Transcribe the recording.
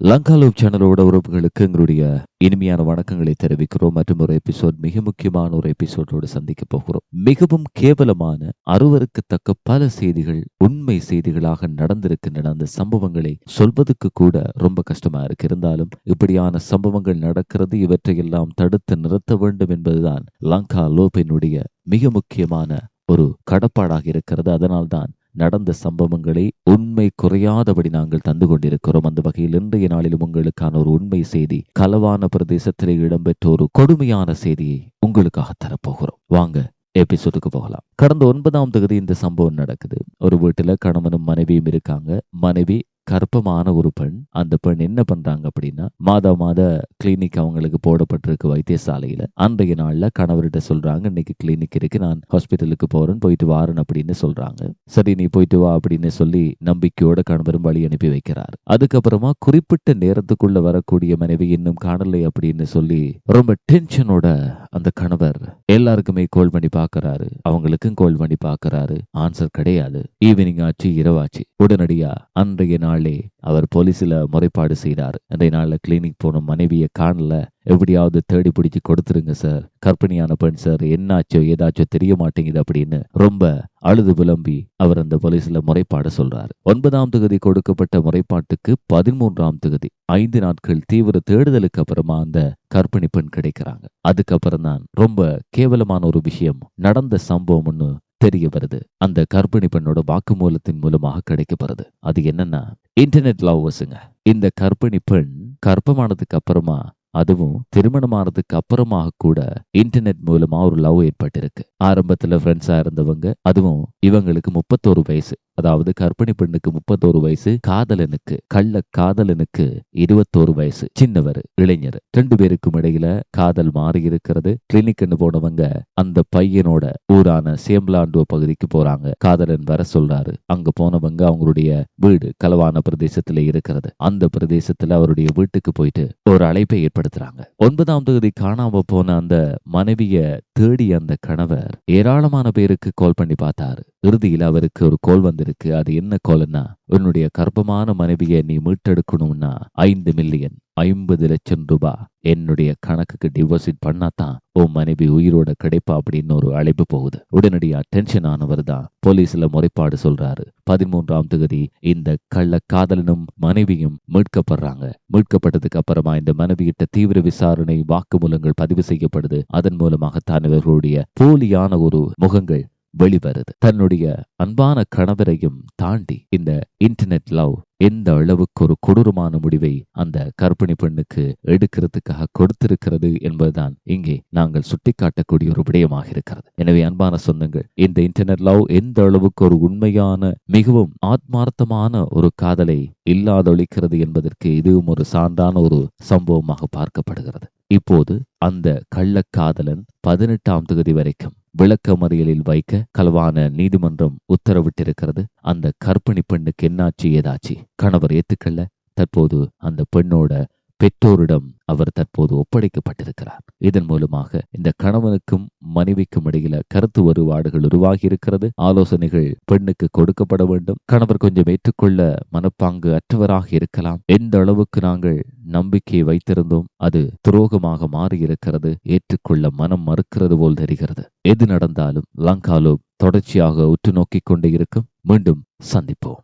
லங்காலூப் சேனலோட உறவுகளுக்கு எங்களுடைய இனிமையான வணக்கங்களை தெரிவிக்கிறோம். மற்றும் ஒரு எபிசோட் மிக முக்கியமான ஒரு எபிசோடோடு சந்திக்க போகிறோம். மிகவும் கேவலமான அருவருக்கத்தக்க பல செய்திகள் உண்மை செய்திகளாக நடந்திருக்கின்றன. அந்த சம்பவங்களை சொல்வதற்கு கூட ரொம்ப கஷ்டமா இருக்கு. இருந்தாலும் இப்படியான சம்பவங்கள் நடக்கிறது இவற்றையெல்லாம் தடுத்து நிறுத்த வேண்டும் என்பதுதான் லங்கா லோபினுடைய மிக முக்கியமான ஒரு கடப்பாடாக இருக்கிறது. அதனால்தான் நடந்த சம்பவங்களை உண்மை குறையாதபடி நாங்கள் தந்து கொண்டிருக்கிறோம். அந்த வகையில் இன்றைய நாளிலும் உங்களுக்கான ஒரு உண்மை செய்தி கலவான பிரதேசத்திலே இடம்பெற்ற ஒரு கொடுமையான செய்தியை உங்களுக்காக தரப்போகிறோம். வாங்க எபிசோடுக்கு போகலாம். கடந்த ஒன்பதாம் தொகுதி இந்த சம்பவம் நடக்குது. ஒரு வீட்டுல கணவனும் மனைவியும் இருக்காங்க. மனைவி கர்ப்பமான ஒரு பெண் அந்த பெண் என்ன பண்றாங்க அப்படின்னா மாதா மாத கிளினிக் அவங்களுக்கு போடப்பட்டிருக்கு வைத்தியசாலையில. அன்றைய நாள்ல கணவர்கிட்ட சொல்றாங்க இன்னைக்கு கிளினிக் இருக்கு நான் ஹாஸ்பிட்டலுக்கு போறேன் போயிட்டு வாரன் அப்படின்னு சொல்றாங்க. சரி நீ போயிட்டு வா அப்படின்னு சொல்லி நம்பிக்கையோட கணவரும் வழி அனுப்பி வைக்கிறார். அதுக்கப்புறமா குறிப்பிட்ட நேரத்துக்குள்ள வரக்கூடிய மனைவி இன்னும் காணலை அப்படின்னு சொல்லி ரொம்ப டென்ஷனோட அந்த கணவர். எல்லாருக்குமே கோல் பண்ணி பாக்குறாரு. அவங்களுக்கும் கோல் பண்ணி பாக்குறாரு. ஆன்சர் கிடையாது. ஈவினிங் ஆச்சு இரவாச்சு. உடனடியா அன்றைய நாளே அவர் போலீஸ்ல முறைப்பாடு செய்தார். அன்றைய நாள்ல கிளினிக் போன மனைவியை காணல. எப்படியாவது தேடி பிடிச்சி கொடுத்துருங்க சார் கர்ப்பிணியான பெண் சார் என்னாச்சோ ஏதாச்சோ தெரிய மாட்டேங்குது அப்படின்னு ரொம்ப அழுது புலம்பி அவர் அந்த போலீஸ்ல முறைப்பாடு சொல்றாரு. ஒன்பதாம் தொகுதி கொடுக்கப்பட்ட முறைப்பாட்டுக்கு பதிமூன்றாம் தொகுதி. ஐந்து நாட்கள் தீவிர தேடுதலுக்கு அப்புறமா அந்த கற்பிணி பெண் கிடைக்கிறாங்க. அதுக்கப்புறம் தான் ரொம்ப கேவலமான ஒரு விஷயம் நடந்த சம்பவம் தெரிய வருது. அந்த கர்ப்பிணி பெண்ணோட வாக்குமூலத்தின் மூலமாக கிடைக்கப்படுது. அது என்னன்னா இன்டர்நெட் லவ்வர்ஸுங்க இந்த கர்ப்பிணி பெண் கர்ப்பமானதுக்கு அப்புறமா அதுவும் திருமணமானதுக்கு அப்புறமாக கூட இன்டர்நெட் மூலமா ஒரு லவ் ஏற்பட்டிருக்கு. ஆரம்பத்துல ஃப்ரெண்ட்ஸா இருந்தவங்க அதுவும் இவங்களுக்கு முப்பத்தோரு வயசு. அதாவது கர்ப்பிணி பெண்ணுக்கு முப்பத்தோரு வயசு காதலனுக்கு கள்ள காதலனுக்கு இருபத்தோரு வயசு. சின்னவர் இளைஞர். ரெண்டு பேருக்கும் இடையில காதல் மாறி இருக்கிறது. கிளினிக்னு போனவங்க அந்த பையனோட ஊரான சேம்பலாண்டுவ பகுதிக்கு போறாங்க. காதலன் வர சொல்றாரு. அங்க போனவங்க அவங்களுடைய வீடு களவான பிரதேசத்துல இருக்கிறது. அந்த பிரதேசத்துல அவருடைய வீட்டுக்கு போயிட்டு ஒரு அழைப்பை ஏற்படுத்துறாங்க. ஒன்பதாம் தேதி காணாம போன அந்த மனைவிய தேடி அந்த கணவர் ஏராளமான பேருக்கு கால் பண்ணி பார்த்தாரு. இறுதியில் அவருக்கு ஒரு கோல் வந்திருக்கு. அது என்ன கோல்னா உன்னுடைய கர்ப்பமான மனைவியை நீ மீட்டெடுக்கணும்னா ஐந்து மில்லியன் ஐம்பது லட்சம் ரூபாய் என்னுடைய கணக்குக்கு டிபாசிட் பண்ணாதான் உன் மனைவி உயிரோட கிடைப்பா அப்படின்னு ஒரு அழைப்பு போகுது. உடனடியா டென்ஷன் ஆனவர் தான் போலீஸ்ல முறைப்பாடு சொல்றாரு. பதிமூன்றாம் தொகுதி இந்த கள்ள காதலனும் மனைவியும் மீட்கப்படுறாங்க. மீட்கப்பட்டதுக்கு அப்புறமா இந்த மனைவியிட்ட தீவிர விசாரணை வாக்குமூலங்கள் பதிவு செய்யப்படுது. அதன் மூலமாகத்தான் இவர்களுடைய போலியான ஒரு முகங்கள் வெளிவருது. தன்னுடைய அன்பான கணவரையும் தாண்டி இந்த இன்டர்நெட் லவ் எந்த அளவுக்கு ஒரு கொடூரமான முடிவை அந்த கர்ப்பிணி பெண்ணுக்கு எடுக்கிறதுக்காக கொடுத்திருக்கிறது என்பதுதான் இங்கே நாங்கள் சுட்டிக்காட்டக்கூடிய ஒரு விடயமாக இருக்கிறது. எனவே அன்பான சொந்தங்கள் இந்த இன்டர்நெட் லவ் எந்த அளவுக்கு ஒரு உண்மையான மிகவும் ஆத்மார்த்தமான ஒரு காதலை இல்லாதொழிக்கிறது என்பதற்கு இதுவும் ஒரு சான்றான ஒரு சம்பவமாக பார்க்கப்படுகிறது. இப்போது அந்த கள்ளக்காதலன் பதினெட்டாம் தொகுதி வரைக்கும் விளக்கமறியலில் வைக்க கலவான நீதிமன்றம் உத்தரவிட்டிருக்கிறது. அந்த கற்பிணி பெண்ணுக்கு என்னாச்சு ஏதாச்சு? கணவர் ஏத்துக்கல்ல தற்போது அந்த பெண்ணோட பெற்றோரிடம் அவர் தற்போது ஒப்படைக்கப்பட்டிருக்கிறார். இதன் மூலமாக இந்த கணவனுக்கும் மனைவிக்கும் இடையில கருத்து வருவாடுகள் உருவாகி இருக்கிறது. ஆலோசனைகள் பெண்ணுக்கு கொடுக்கப்பட வேண்டும். கணவர் கொஞ்சம் ஏற்றுக்கொள்ள மனப்பாங்கு அற்றவராக இருக்கலாம். எந்த அளவுக்கு நாங்கள் நம்பிக்கையை வைத்திருந்தோம் அது துரோகமாக மாறியிருக்கிறது. ஏற்றுக்கொள்ள மனம் மறுக்கிறது போல் தெரிகிறது. எது நடந்தாலும் லங்காலோ தொடர்ச்சியாக உற்று நோக்கிக் கொண்டே இருக்கும். மீண்டும் சந்திப்போம்.